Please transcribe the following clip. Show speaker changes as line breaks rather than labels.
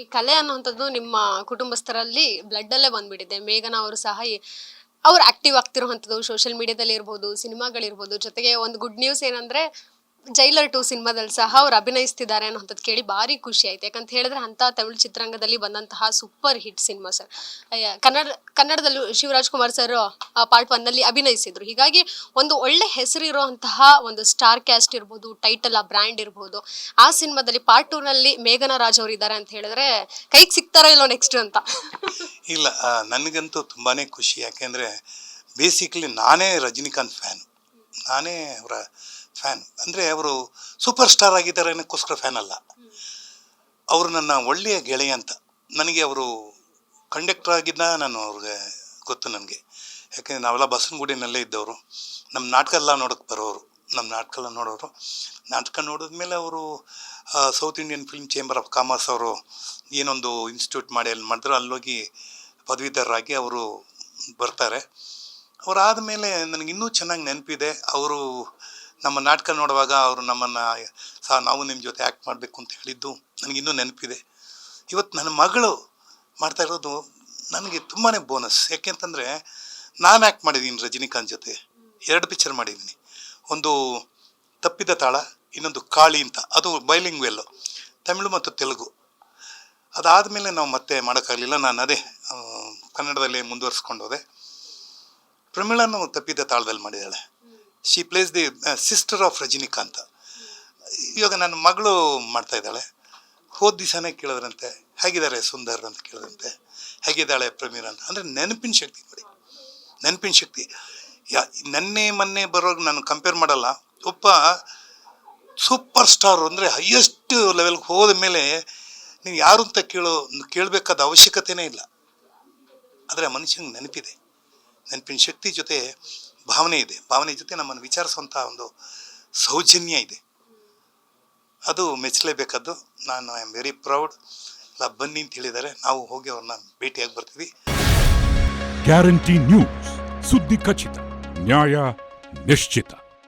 ಈ ಕಲೆ ಅನ್ನುವಂಥದ್ದು ನಿಮ್ಮ ಕುಟುಂಬಸ್ಥರಲ್ಲಿ ಬ್ಲಡ್ ಅಲ್ಲೇ ಬಂದ್ಬಿಟ್ಟಿದೆ. ಮೇಘನ ಅವರು ಸಹ ಈ- ಅವ್ರು ಆಕ್ಟಿವ್ ಆಗ್ತಿರುವಂಥದ್ದು ಸೋಷಿಯಲ್ ಮೀಡಿಯಾದಲ್ಲಿ ಇರ್ಬೋದು ಸಿನಿಮಾಗಳಿರ್ಬೋದು ಜೊತೆಗೆ ಒಂದು ಗುಡ್ ನ್ಯೂಸ್ ಏನಂದ್ರೆ ಜೈಲರ್ ಟು ಸಿನಿಮಾದಲ್ಲಿ ಸಹ ಅವ್ರು ಅಭಿನಯಿಸ್ತಿದ್ದಾರೆ ಅನ್ನೋಂಥದ್ದು ಕೇಳಿ ಭಾರಿ ಖುಷಿ ಆಯ್ತು. ಯಾಕಂತ ಹೇಳಿದ್ರೆ ಅಂತ ತಮಿಳು ಚಿತ್ರರಂಗದಲ್ಲಿ ಬಂದಂತಹ super hit cinema sir. Kannada, ಕನ್ನಡದಲ್ಲೂ ಶಿವರಾಜ್ ಕುಮಾರ್ ಸರ್ ಪಾರ್ಟ್ ಒನ್ನಲ್ಲಿ ಅಭಿನಯಿಸಿದ್ರು. ಹೀಗಾಗಿ ಒಂದು ಒಳ್ಳೆ ಹೆಸರು ಇರುವಂತಹ ಒಂದು ಸ್ಟಾರ್ ಕ್ಯಾಸ್ಟ್ ಇರ್ಬೋದು ಟೈಟಲ್ ಆ ಬ್ರ್ಯಾಂಡ್ ಇರ್ಬೋದು, ಆ ಸಿನಿಮಾದಲ್ಲಿ ಪಾರ್ಟ್ ಟೂನಲ್ಲಿ ಮೇಘನಾ ರಾಜ್ ಅವರು ಇದ್ದಾರೆ ಅಂತ ಹೇಳಿದ್ರೆ ಕೈಗೆ ಸಿಗ್ತಾರೋ ಇಲ್ಲೋ ನೆಕ್ಸ್ಟ್ ಅಂತ.
ಇಲ್ಲ ನನಗಂತೂ ತುಂಬಾ ಖುಷಿ. ಯಾಕೆಂದರೆ ಬೇಸಿಕ್ಲಿ ನಾನೇ ರಜನಿಕಾಂತ್ ಫ್ಯಾನ್ ನಾನೇ ಅವರ ಫ್ಯಾನ್. ಅಂದರೆ ಅವರು ಸೂಪರ್ ಸ್ಟಾರ್ ಆಗಿದ್ದಾರೆ ಅನ್ನೋಕ್ಕೋಸ್ಕರ ಫ್ಯಾನ್ ಅಲ್ಲ. ಅವರು ನನ್ನ ಒಳ್ಳೆಯ ಗೆಳೆಯ ಅಂತ. ನನಗೆ ಅವರು ಕಂಡಕ್ಟರ್ ಆಗಿದ್ದ ನಾನು ಅವ್ರಿಗೆ ಗೊತ್ತು ನನಗೆ. ಯಾಕೆಂದರೆ ನಾವೆಲ್ಲ ಬಸವನಗುಡಿನಲ್ಲೇ ಇದ್ದವರು. ನಮ್ಮ ನಾಟಕ ಎಲ್ಲ ನೋಡಕ್ಕೆ ಬರೋರು. ನಮ್ಮ ನಾಟಕ ಎಲ್ಲ ನೋಡೋರು. ನಾಟಕ ನೋಡಿದ್ಮೇಲೆ ಅವರು South Indian Film Chamber of Commerce ಅವರು ಏನೊಂದು ಇನ್ಸ್ಟಿಟ್ಯೂಟ್ ಮಾಡಿ ಅಲ್ಲಿ ಮಾಡಿದ್ರು. ಅಲ್ಲೋಗಿ ಪದವೀಧರರಾಗಿ ಅವರು ಬರ್ತಾರೆ. ಅವರಾದ ಮೇಲೆ ನನಗಿನ್ನೂ ಚೆನ್ನಾಗಿ ನೆನಪಿದೆ. ಅವರು ನಮ್ಮ ನಾಟಕ ನೋಡುವಾಗ ಅವರು ನಮ್ಮನ್ನು ಸಹ ನಾವು ನಿಮ್ಮ ಜೊತೆ ಆ್ಯಕ್ಟ್ ಮಾಡಬೇಕು ಅಂತ ಹೇಳಿದ್ದು ನನಗಿನ್ನೂ ನೆನಪಿದೆ. ಇವತ್ತು ನನ್ನ ಮಗಳು ಮಾಡ್ತಾ ಇರೋದು ನನಗೆ ತುಂಬಾ ಬೋನಸ್ ಯಾಕೆಂತಂದರೆ ನಾನು ಆ್ಯಕ್ಟ್ ಮಾಡಿದ್ದೀನಿ ರಜನಿಕಾಂತ್ ಜೊತೆ. ಎರಡು ಪಿಕ್ಚರ್ ಮಾಡಿದ್ದೀನಿ. ಒಂದು ತಪ್ಪಿದ ತಾಳ, ಇನ್ನೊಂದು ಕಾಳಿ ಅಂತ. ಅದು ಬೈಲಿಂಗ್ವೆಲ್ಲು ತಮಿಳು ಮತ್ತು ತೆಲುಗು. ಅದಾದ ಮೇಲೆ ನಾವು ಮತ್ತೆ ಮಾಡೋಕ್ಕಾಗಲಿಲ್ಲ. ನಾನು ಅದೇ ಕನ್ನಡದಲ್ಲಿ ಮುಂದುವರಿಸ್ಕೊಂಡು ಹೋದೆ. ಪ್ರಮಿಳನ್ನು ತಪ್ಪಿದ ತಾಳದಲ್ಲಿ ಮಾಡಿದ್ದಾಳೆ. She plays the sister of Rajinikanth ಇವಾಗ ನನ್ನ ಮಗಳು ಮಾಡ್ತಾ ಇದ್ದಾಳೆ. ಹೋದ ದಿವಸನೇ ಕೇಳಿದ್ರಂತೆ, ಹೇಗಿದ್ದಾರೆ ಸುಂದರ್? ಅಂತ ಕೇಳಿದ್ರಂತೆ. ಹೇಗಿದ್ದಾಳೆ ಪ್ರಮೀರ್ ಅಂತ. ಅಂದರೆ ನೆನಪಿನ ಶಕ್ತಿ ನೋಡಿ. ನೆನಪಿನ ಶಕ್ತಿ. ಯಾ, ನೆನ್ನೆ ಮೊನ್ನೆ ಬರೋವಾಗ ನಾನು ಕಂಪೇರ್ ಮಾಡಲ್ಲ. ಒಬ್ಬ ಸೂಪರ್ ಸ್ಟಾರ್ ಅಂದರೆ ಹೈಯೆಸ್ಟ್ ಲೆವೆಲ್ಗೆ ಹೋದ ಮೇಲೆ ನೀವು ಯಾರು ಅಂತ ಕೇಳೋ, ಕೇಳಬೇಕಾದ ಅವಶ್ಯಕತೆನೇ ಇಲ್ಲ. ಆದರೆ ಆ ಮನುಷ್ಯನಿಗೆ ನೆನಪಿದೆ. ನೆನಪಿನ ಶಕ್ತಿ ಜೊತೆ ಭಾವನೆ ಇದೆ. ಭಾವನೆ ಜೊತೆ ನಮ್ಮನ್ನು ವಿಚಾರಿಸುವಂಥ ಒಂದು ಸೌಜನ್ಯ ಇದೆ. ಅದು ಮೆಚ್ಚಲೇಬೇಕಾದ್ದು ನಾನು ಐ ಆಮ್ ವೆರಿ ಪ್ರೌಡ್ ಎಲ್ಲ ಬನ್ನಿ ಅಂತ ಹೇಳಿದ್ದಾರೆ. ನಾವು ಹೋಗಿ ಅವ್ರನ್ನ ಭೇಟಿಯಾಗಿ ಬರ್ತೀವಿ.
ಗ್ಯಾರಂಟಿ ನ್ಯೂಸ್ ಸುದ್ದಿ ಖಚಿತ. ನ್ಯಾಯ ನಿಶ್ಚಿತ.